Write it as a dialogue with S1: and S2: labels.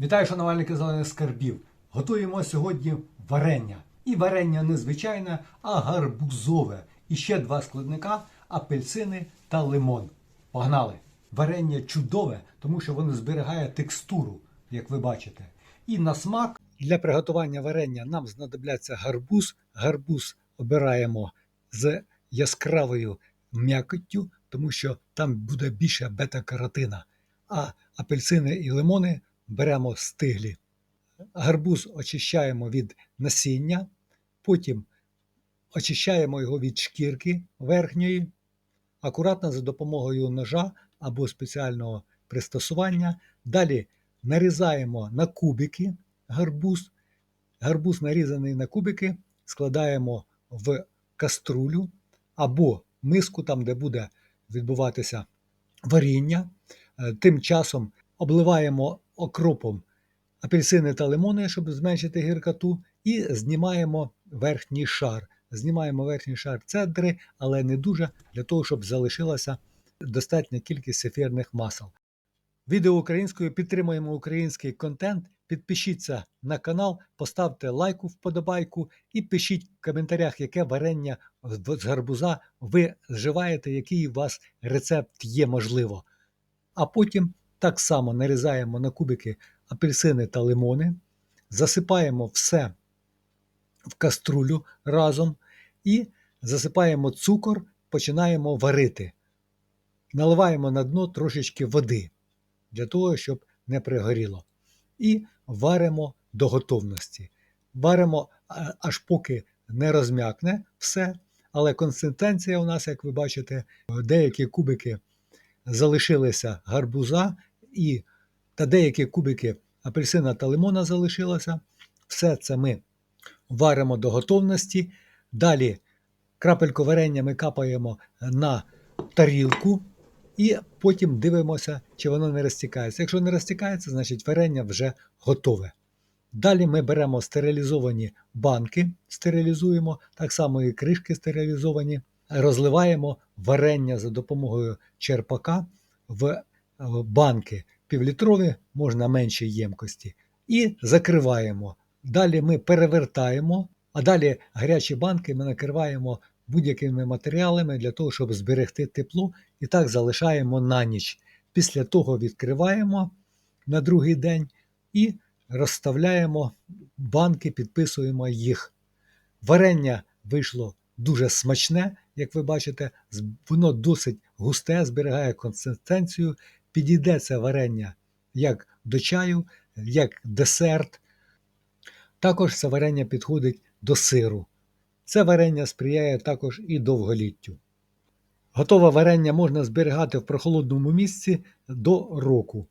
S1: Вітаю, шанувальники зелених скарбів. Готуємо сьогодні варення. І варення не звичайне, а гарбузове. І ще два складника апельсини та лимон. Погнали! Варення чудове, тому що воно зберігає текстуру, як ви бачите. І на смак для приготування варення нам знадобляться гарбуз. Гарбуз обираємо з яскравою м'якоттю, тому що там буде більше бета-каротина. А апельсини і лимони беремо стиглі. Гарбуз очищаємо від насіння, потім очищаємо його від шкірки верхньої, акуратно за допомогою ножа або спеціального пристосування. Далі нарізаємо на кубики гарбуз. Гарбуз нарізаний на кубики, складаємо в каструлю або миску, там, де буде відбуватися варіння. Е, Тим часом обливаємо окропом апельсини та лимони, щоб зменшити гіркоту, і знімаємо верхній шар. Знімаємо верхній шар цедри, але не дуже, для того, щоб залишилася достатня кількість ефірних масел. Відео українською підтримуємо український контент. Підпишіться на канал, поставте лайку вподобайку і пишіть в коментарях, яке варення з гарбуза ви вживаєте, який у вас рецепт є можливо. А потім так само нарізаємо на кубики апельсини та лимони, засипаємо все в каструлю разом і засипаємо цукор, починаємо варити. Наливаємо на дно трошечки води для того, щоб не пригоріло. І варимо до готовності. Варимо аж поки не розм'якне все, але консистенція у нас, як ви бачите, деякі кубики залишилися гарбуза і та деякі кубики апельсина та лимона залишилося. Все це ми варимо до готовності. Далі крапельку варення ми капаємо на тарілку і потім дивимося, чи воно не розтікається. Якщо не розтікається, значить варення вже готове. Далі ми беремо стерилізовані банки, стерилізуємо, так само і кришки стерилізовані, розливаємо варення за допомогою черпака в банки півлітрові, можна менші ємкості, і закриваємо. Далі ми перевертаємо, а далі гарячі банки ми накриваємо будь-якими матеріалами для того, щоб зберегти тепло, і так залишаємо на ніч. Після того відкриваємо на другий день і розставляємо банки, підписуємо їх. Варення вийшло дуже смачне, як ви бачите, воно досить густе, зберігає консистенцію. Підійде це варення як до чаю, як десерт. Також це варення підходить до сиру. Це варення сприяє також і довголіттю. Готове варення можна зберігати в прохолодному місці до року.